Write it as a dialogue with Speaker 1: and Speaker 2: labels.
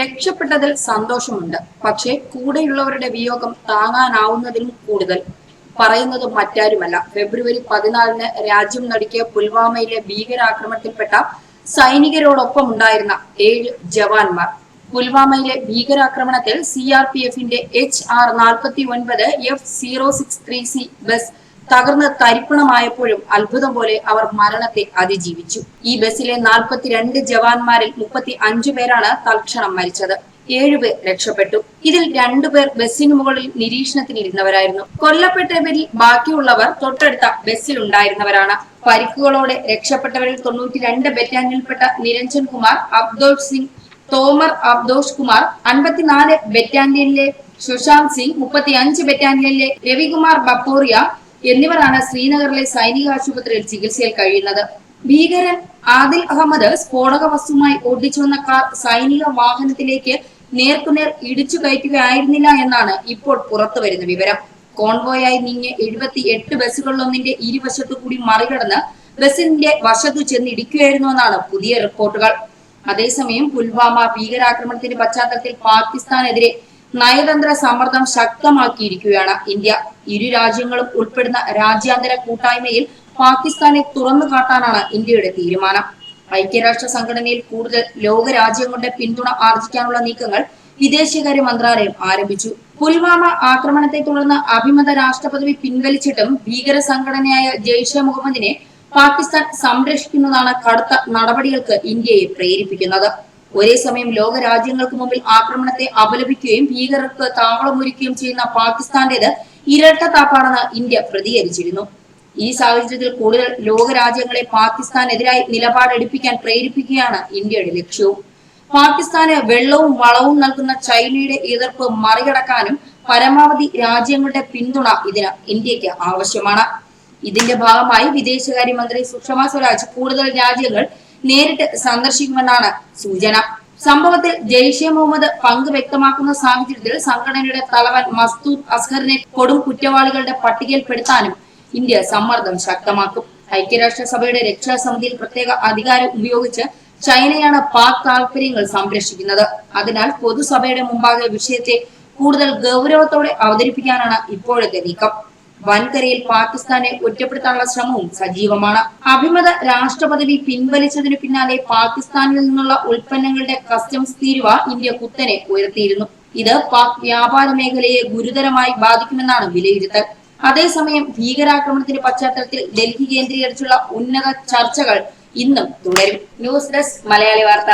Speaker 1: രക്ഷപ്പെട്ടതിൽ സന്തോഷമുണ്ട്. പക്ഷേ കൂടെയുള്ളവരുടെ വിയോഗം താങ്ങാനാവുന്നതിലും കൂടുതൽ. പറയുന്നത് മറ്റാരുമല്ല. ഫെബ്രുവരി പതിനാലിന് രാജ്യം നടുക്കിയ പുൽവാമയിലെ ഭീകരാക്രമണത്തിൽപ്പെട്ട സൈനികരോടൊപ്പം ഉണ്ടായിരുന്ന ഏഴ് ജവാന്മാർ. പുൽവാമയിലെ ഭീകരാക്രമണത്തിൽ സി ആർ പി എഫിന്റെ എച്ച് ആർ നാൽപ്പത്തി ഒൻപത് F zero six three C bus തകർന്ന് തരിപ്പണമായപ്പോഴും അത്ഭുതം പോലെ അവർ മരണത്തെ അതിജീവിച്ചു. ഈ ബസ്സിലെ നാൽപ്പത്തിരണ്ട് ജവാന്മാരിൽ മുപ്പത്തി അഞ്ചു പേരാണ് തൽക്ഷണം മരിച്ചത്. ഏഴുപേർ രക്ഷപ്പെട്ടു. ഇതിൽ രണ്ടുപേർ ബസ്സിനു മുകളിൽ നിരീക്ഷണത്തിലിരുന്നവരായിരുന്നു കൊല്ലപ്പെട്ടവരിൽ ബാക്കിയുള്ളവർ തൊട്ടടുത്ത ബസ്സിലുണ്ടായിരുന്നവരാണ്. പരിക്കുകളോടെ രക്ഷപ്പെട്ടവരിൽ തൊണ്ണൂറ്റി രണ്ട് ബറ്റാലിയനിൽപ്പെട്ട നിരഞ്ജൻ കുമാർ അബ്ദോഷ് സിംഗ് തോമർ അബ്ദോഷ് കുമാർ അൻപത്തിനാല് ബറ്റാലിയനിലെ സുശാന്ത് സിംഗ് മുപ്പത്തി അഞ്ച് ബറ്റാലിയനിലെ രവികുമാർ ബപ്പോറിയ എന്നിവരാണ് ശ്രീനഗറിലെ സൈനിക ആശുപത്രിയിൽ ചികിത്സയിൽ കഴിയുന്നത്. ഭീകരൻ ആദിൽ അഹമ്മദ് സ്ഫോടക വസ്തുമായി ഓടിച്ചു വന്ന കാർ സൈനിക വാഹനത്തിലേക്ക് നേർക്കുനേർ ഇടിച്ചു കയറ്റുകയായിരുന്നില്ല എന്നാണ് ഇപ്പോൾ പുറത്തു വരുന്ന വിവരം. കോൺവോയായി നീങ്ങിയ എഴുപത്തി എട്ട് ബസ്സുകളിലൊന്നിന്റെ ഇരുവശത്തു കൂടി മറികടന്ന് ബസിന്റെ വശത്തു ചെന്ന് ഇടിക്കുകയായിരുന്നു എന്നാണ് പുതിയ റിപ്പോർട്ടുകൾ. അതേസമയം പുൽവാമ ഭീകരാക്രമണത്തിന്റെ പശ്ചാത്തലത്തിൽ പാകിസ്ഥാനെതിരെ നയതന്ത്ര സമ്മർദ്ദം ശക്തമാക്കിയിരിക്കുകയാണ് ഇന്ത്യ. ഇരു രാജ്യങ്ങളും ഉൾപ്പെടുന്ന രാജ്യാന്തര കൂട്ടായ്മയിൽ പാകിസ്ഥാനെ തുറന്നു കാട്ടാനാണ് ഇന്ത്യയുടെ തീരുമാനം. ഐക്യരാഷ്ട്ര സംഘടനയിൽ കൂടുതൽ ലോക രാജ്യങ്ങളുടെ പിന്തുണ ആർജിക്കാനുള്ള നീക്കങ്ങൾ വിദേശകാര്യ മന്ത്രാലയം ആരംഭിച്ചു. പുൽവാമ ആക്രമണത്തെ തുടർന്ന് അഭിമത രാഷ്ട്രപദവി പിൻവലിച്ചിട്ടും ഭീകര സംഘടനയായ ജെയ്ഷെ മുഹമ്മദിനെ പാകിസ്ഥാൻ സംരക്ഷിക്കുന്നതാണ് കടുത്ത നടപടികൾക്ക് ഇന്ത്യയെ പ്രേരിപ്പിക്കുന്നത്. ഒരേ സമയം ലോക രാജ്യങ്ങൾക്ക് മുമ്പിൽ ആക്രമണത്തെ അപലപിക്കുകയും ഭീകരർക്ക് താവളമൊരുക്കുകയും ചെയ്യുന്ന പാകിസ്ഥാന്റേത് ഇരട്ട താപ്പാണെന്ന് ഇന്ത്യ പ്രതികരിച്ചിരുന്നു. ഈ സാഹചര്യത്തിൽ കൂടുതൽ ലോകരാജ്യങ്ങളെ പാകിസ്ഥാനെതിരായി നിലപാടെടുപ്പിക്കാൻ പ്രേരിപ്പിക്കുകയാണ് ഇന്ത്യയുടെ ലക്ഷ്യവും. പാകിസ്ഥാന് വെള്ളവും വളവും നൽകുന്ന ചൈനയുടെ എതിർപ്പ് മറികടക്കാനും പരമാവധി രാജ്യങ്ങളുടെ പിന്തുണ ഇതിന് ഇന്ത്യയ്ക്ക് ആവശ്യമാണ്. ഇതിന്റെ ഭാഗമായി വിദേശകാര്യമന്ത്രി സുഷമ സ്വരാജ് കൂടുതൽ രാജ്യങ്ങൾ നേരിട്ട് സന്ദർശിക്കുമെന്നാണ് സൂചന. സംഭവത്തിൽ ജെയ്ഷെ മുഹമ്മദ് പങ്ക് വ്യക്തമാക്കുന്ന സാഹചര്യത്തിൽ സംഘടനയുടെ തലവൻ മസ്തൂദ് അസ്ഹറിനെ കൊടും കുറ്റവാളികളുടെ പട്ടികയിൽപ്പെടുത്താനും ഇന്ത്യ സമ്മർദ്ദം ശക്തമാക്കും. ഐക്യരാഷ്ട്രസഭയുടെ രക്ഷാസമിതിയിൽ പ്രത്യേക അധികാരം ഉപയോഗിച്ച് ചൈനയാണ് പാക് താൽപര്യങ്ങൾ സംരക്ഷിക്കുന്നത്. അതിനാൽ പൊതുസഭയുടെ മുമ്പാകെ വിഷയത്തെ കൂടുതൽ ഗൗരവത്തോടെ അവതരിപ്പിക്കാനാണ് ഇപ്പോഴത്തെ നീക്കം. വൻകരയിൽ പാകിസ്ഥാനെ ഒറ്റപ്പെടുത്താനുള്ള ശ്രമവും സജീവമാണ്. അഭിമത രാഷ്ട്രപദവി പിൻവലിച്ചതിനു പിന്നാലെ പാകിസ്ഥാനിൽ നിന്നുള്ള ഉൽപ്പന്നങ്ങളുടെ കസ്റ്റംസ് തീരുവ ഇന്ത്യ കുത്തനെ ഉയർത്തിയിരുന്നു. ഇത് പാക് വ്യാപാര മേഖലയെ ഗുരുതരമായി ബാധിക്കുമെന്നാണ് വിലയിരുത്തൽ. അതേസമയം ഭീകരാക്രമണത്തിന്റെ പശ്ചാത്തലത്തിൽ ഡൽഹി കേന്ദ്രീകരിച്ചുള്ള ഉന്നത ചർച്ചകൾ ഇന്നും തുടരും. ന്യൂസ് ഡെസ്ക് മലയാളി വാർത്ത.